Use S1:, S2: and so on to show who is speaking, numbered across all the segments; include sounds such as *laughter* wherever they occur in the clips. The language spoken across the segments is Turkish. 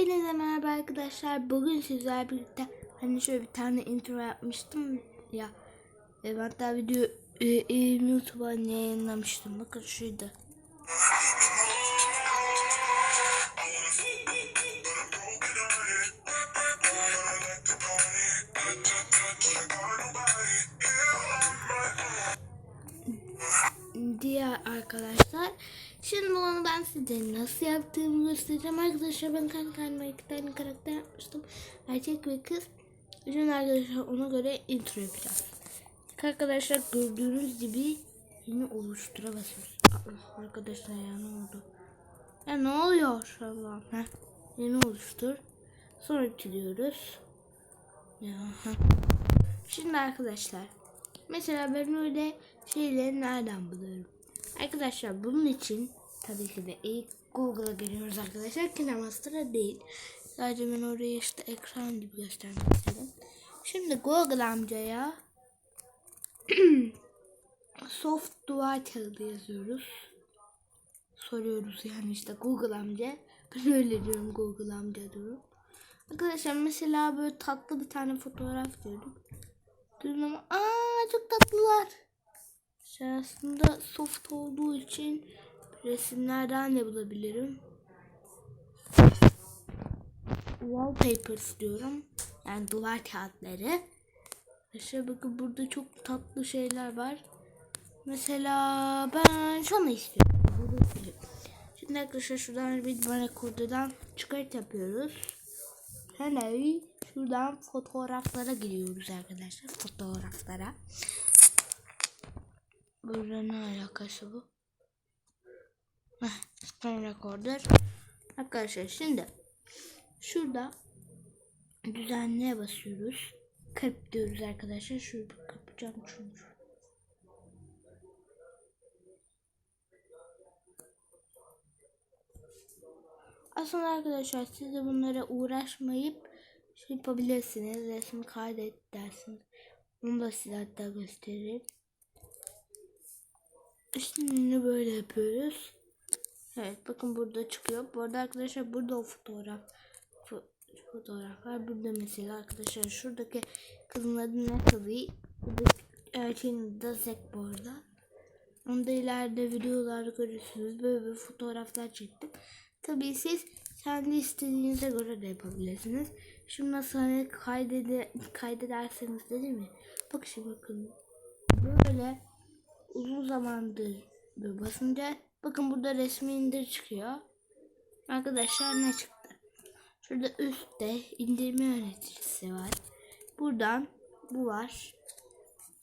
S1: Hepinize merhaba arkadaşlar. Bugün sizlerle birlikte hani şöyle bir tane intro yapmıştım ya. E, hatta video e, e, YouTube'a yayınlamıştım. Bakın şuydu. diye arkadaşlar. Şimdi onu ben size nasıl yaptığımı göstereceğim. Arkadaşlar ben kendi kendime iki tane karakter yapmıştım. Erkek ve kız. Şimdi arkadaşlar ona göre intro yapacağız. Arkadaşlar gördüğünüz gibi yeni oluştura basıyoruz. Allah arkadaşlar ya ne oldu? Ya ne oluyor Allah'ım? Heh. Yeni oluştur. Sonra bitiriyoruz. Ya. Şimdi arkadaşlar Mesela ben öyle şeyleri nereden buluyorum? Arkadaşlar bunun için tabii ki de ilk Google'a giriyoruz arkadaşlar. Kinemaster'a değil. Sadece ben orayı işte ekran gibi göstermek istedim. Şimdi Google amcaya *clears throat* soft kağıdı yazıyoruz. Soruyoruz yani işte Google amca. *laughs* Ben öyle diyorum Google amca diyorum. Arkadaşlar mesela böyle tatlı bir tane fotoğraf gördüm. Dedim ama aa çok tatlılar. Şey aslında soft olduğu için resimlerden de bulabilirim. Wallpapers diyorum. Yani duvar kağıtları. İşte bakın burada çok tatlı şeyler var. Mesela ben şunu istiyorum. Şimdi arkadaşlar şuradan bir bana kodudan çıkart yapıyoruz. Hello. Şuradan fotoğraflara giriyoruz arkadaşlar. Fotoğraflara. Burada ne alakası bu? Screen recorder. Arkadaşlar şimdi şurada düzenleye basıyoruz. Kırp diyoruz arkadaşlar. Şurada kırpacağım çünkü. Aslında arkadaşlar siz de bunlara uğraşmayıp şey yapabilirsiniz. Resim kaydet dersiniz. Onu da size hatta gösteririm. Şimdi böyle yapıyoruz. Evet bakın burada çıkıyor. Bu arada arkadaşlar burada o fotoğraf fo fotoğraf var. Burada mesela arkadaşlar şuradaki kızın adı ne tabii. Buradaki erkeğin adı da Zek bu arada. Onu da ileride videolarda görürsünüz. Böyle bir fotoğraflar çektim. Tabii siz kendi istediğinize göre de yapabilirsiniz. Şimdi nasıl hani kaydede, kaydederseniz dedim mi? Bak şimdi bakın. Böyle uzun zamandır böyle basınca bakın burada resmi indir çıkıyor. Arkadaşlar ne çıktı? Şurada üstte indirme yöneticisi var. Buradan bu var.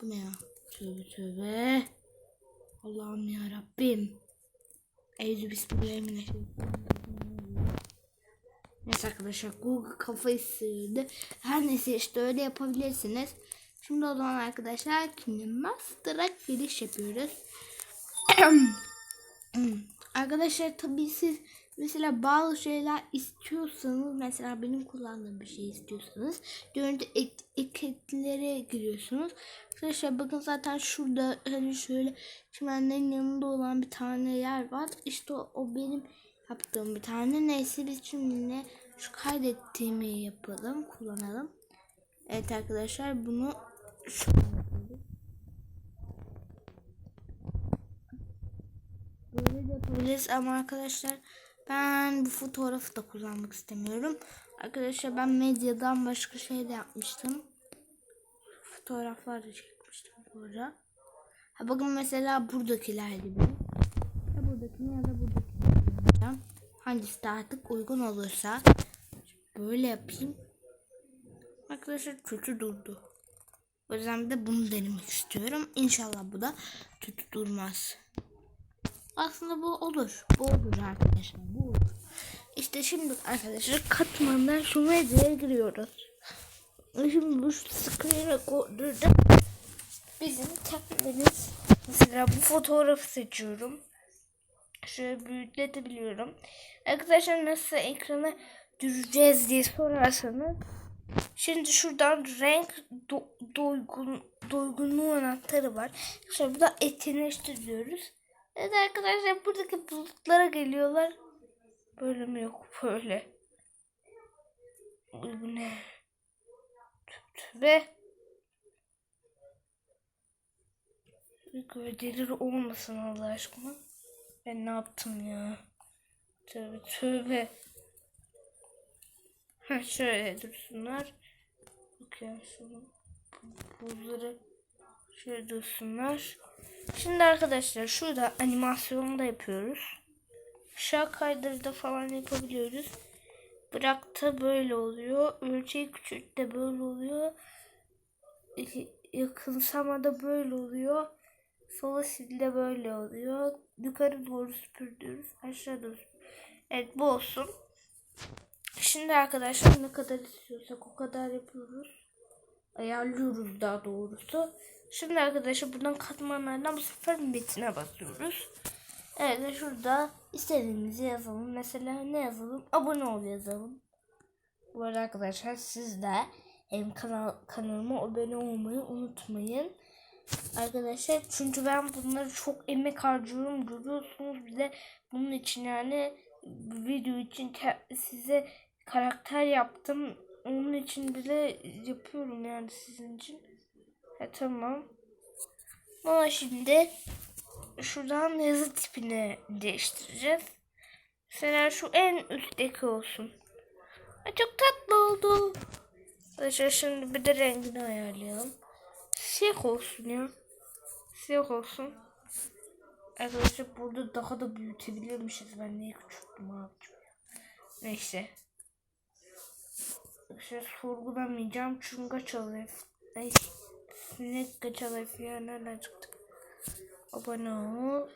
S1: Bu ne ya? Tövbe tövbe. Allah'ım ya Rabbim. Eyyüzü bismillahirrahmanirrahim. Neyse arkadaşlar Google kafayı sıyırdı. Her neyse işte öyle yapabilirsiniz. Şimdi o zaman arkadaşlar Master'a giriş yapıyoruz. *clears throat* arkadaşlar tabii siz mesela bazı şeyler istiyorsanız mesela benim kullandığım bir şey istiyorsanız görüntü etiketlere giriyorsunuz. Arkadaşlar bakın zaten şurada hani şöyle çimenlerin yanında olan bir tane yer var. İşte o, o benim yaptığım bir tane. Neyse biz şimdi şu kaydettiğimi yapalım, kullanalım. Evet arkadaşlar bunu şu Böyle de yapabiliriz ama arkadaşlar ben bu fotoğrafı da kullanmak istemiyorum. Arkadaşlar ben medyadan başka şey de yapmıştım. Fotoğraflar da çekmiştim bu arada. Ha bakın mesela buradakiler gibi. Ya buradakini ya da buradakini. Hangisi de artık uygun olursa böyle yapayım. Arkadaşlar kötü durdu. O yüzden de bunu denemek istiyorum. İnşallah bu da kötü durmaz. Aslında bu olur. Bu olur arkadaşlar. Bu olur. İşte şimdi arkadaşlar katmandan şu medyaya giriyoruz. Şimdi bu screen recorder'da bizim kendimiz mesela bu fotoğrafı seçiyorum. Şöyle büyütebiliyorum. Arkadaşlar nasıl ekranı düşüreceğiz diye sorarsanız Şimdi şuradan renk do, doygun, doygunluğu anahtarı var. Şimdi burada etkinleştiriyoruz. Evet arkadaşlar buradaki bulutlara geliyorlar. Böyle mi yok böyle. Bu ne? Tövbe. Gölgeleri olmasın Allah aşkına. Ben ne yaptım ya? Tövbe tövbe. Şöyle dursunlar. Bakıyorum şunu. Buzları şöyle. Şimdi arkadaşlar şurada animasyonu da yapıyoruz. Aşağı kaydırda falan yapabiliyoruz. Bırakta böyle oluyor. Ölçeği küçült de böyle oluyor. Yakınsama da böyle oluyor. Sola sil de böyle oluyor. Yukarı doğru süpürdürüz. Aşağı doğru Evet bu olsun. Şimdi arkadaşlar ne kadar istiyorsak o kadar yapıyoruz. Ayarlıyoruz daha doğrusu. Şimdi arkadaşlar buradan katmanlardan bu sefer metine basıyoruz. Evet ve şurada istediğimizi yazalım. Mesela ne yazalım? Abone ol yazalım. Bu arada arkadaşlar siz de hem kanal, kanalıma abone olmayı unutmayın. Arkadaşlar çünkü ben bunları çok emek harcıyorum. Görüyorsunuz bize bunun için yani video için size karakter yaptım. Onun için bile yapıyorum yani sizin için. E, tamam. Ama şimdi şuradan yazı tipini değiştireceğiz. Mesela şu en üstteki olsun. Ay, çok tatlı oldu. Arkadaşlar şimdi bir de rengini ayarlayalım. Siyah olsun ya. Siyah olsun. Arkadaşlar burada daha da büyütebilirmişiz. Ben niye küçülttüm ya. Neyse. Arkadaşlar sorgulamayacağım çünkü kaç alıyor. Ay sinek kaç alıyor ya nereden çıktı? Abone ol.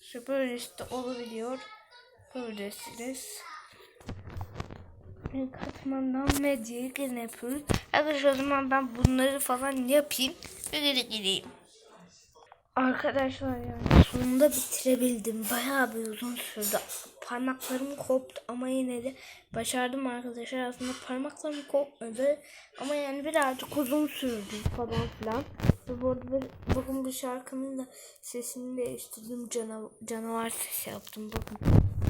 S1: İşte böyle işte olabiliyor. Böylesiniz. Katmandan medyayı gene. Arkadaşlar o zaman ben bunları falan yapayım. Ve geri. Arkadaşlar yani sonunda bitirebildim. Bayağı bir uzun sürdü. Parmaklarım koptu ama yine de başardım arkadaşlar. Aslında parmaklarım kopmadı. Ama yani birazcık uzun sürdü falan filan. Ve bu arada bakın bu şarkının da sesini değiştirdim. Canav canavar sesi yaptım. Bakın.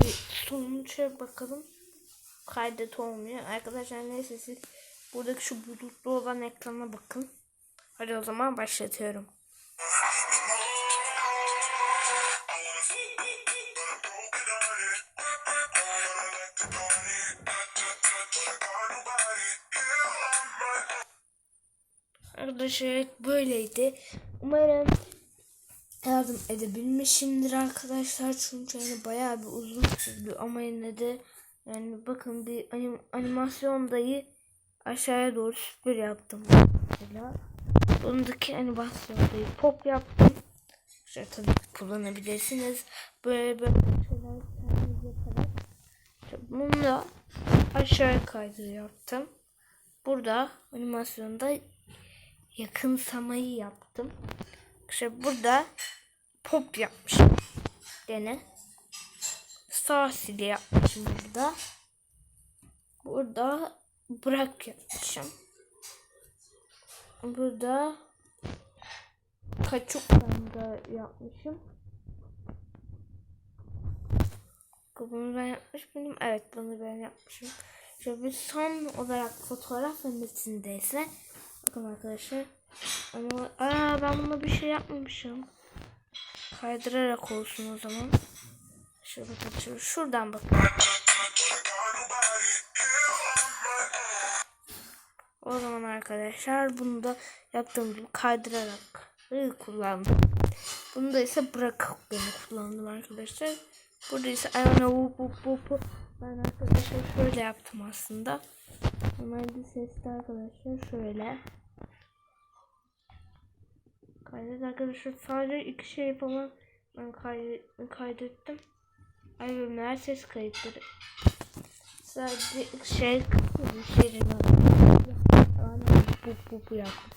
S1: Bir sonuça bakalım. Kaydet olmuyor. Arkadaşlar neyse siz buradaki şu bulutlu olan ekrana bakın. Hadi o zaman başlatıyorum. *laughs* Arkadaşlar böyleydi. Umarım yardım edebilmişimdir arkadaşlar. Çünkü yani bayağı bir uzun sürdü ama yine de yani bakın bir anim animasyondayı aşağıya doğru süpür yaptım mesela. Bundaki animasyondayı pop yaptım. Şöyle tabii kullanabilirsiniz. Böyle böyle şeyler kendiniz yaparak. Bunu da aşağıya kaydır yaptım. Burada animasyonda yakınsamayı yaptım. İşte burada pop yapmışım. Gene. Sağ sili yapmışım burada. Burada bırak yapmışım. Burada kaçuktan da yapmışım. Bunu ben yapmış mıydım? Evet bunu ben yapmışım. Şöyle bir son olarak fotoğraf ve metinde ise bakın arkadaşlar ama aa ben buna bir şey yapmamışım. Kaydırarak olsun o zaman. Şöyle bakın şuradan bakın. O zaman arkadaşlar bunu da yaptığım gibi kaydırarak kullandım. Bunu da ise bırakıp beni kullandım arkadaşlar. Burada ise ayağına vup vup vup. Ben arkadaşlar şöyle yaptım aslında. Normalde sesli arkadaşlar şöyle. Kaydet arkadaşlar sadece iki şey falan ben kaydet, kaydettim. Albümler ses kayıtları. Sadece şey bir şeyin bu bu bu yaptım.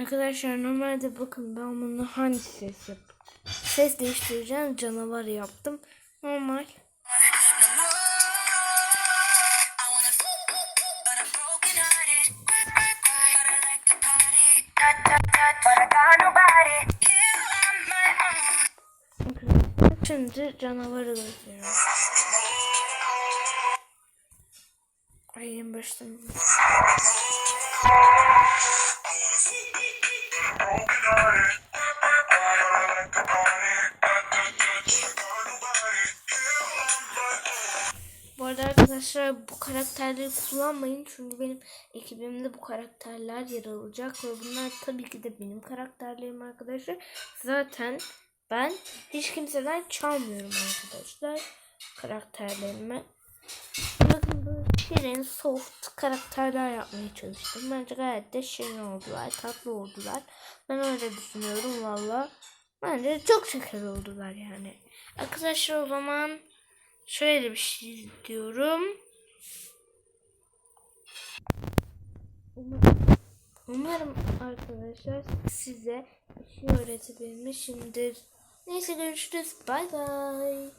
S1: Arkadaşlar normalde bakın ben bunu hangi ses yap? Ses değiştireceğim canavar yaptım. Normal. Şimdi canavarı gösteriyorum. Ay en baştan. Bu arada arkadaşlar bu karakterleri kullanmayın çünkü benim ekibimde bu karakterler yer alacak ve bunlar tabii ki de benim karakterlerim arkadaşlar. Zaten ben hiç kimseden çalmıyorum arkadaşlar karakterlerimi. Bakın böyle şirin, soft karakterler yapmaya çalıştım. Bence gayet de şirin oldular, tatlı oldular. Ben öyle düşünüyorum valla. Bence çok şeker oldular yani. Arkadaşlar o zaman şöyle bir şey diyorum. Umarım arkadaşlar size bir şey öğretebilmişimdir. Neyse görüşürüz. Bay bay.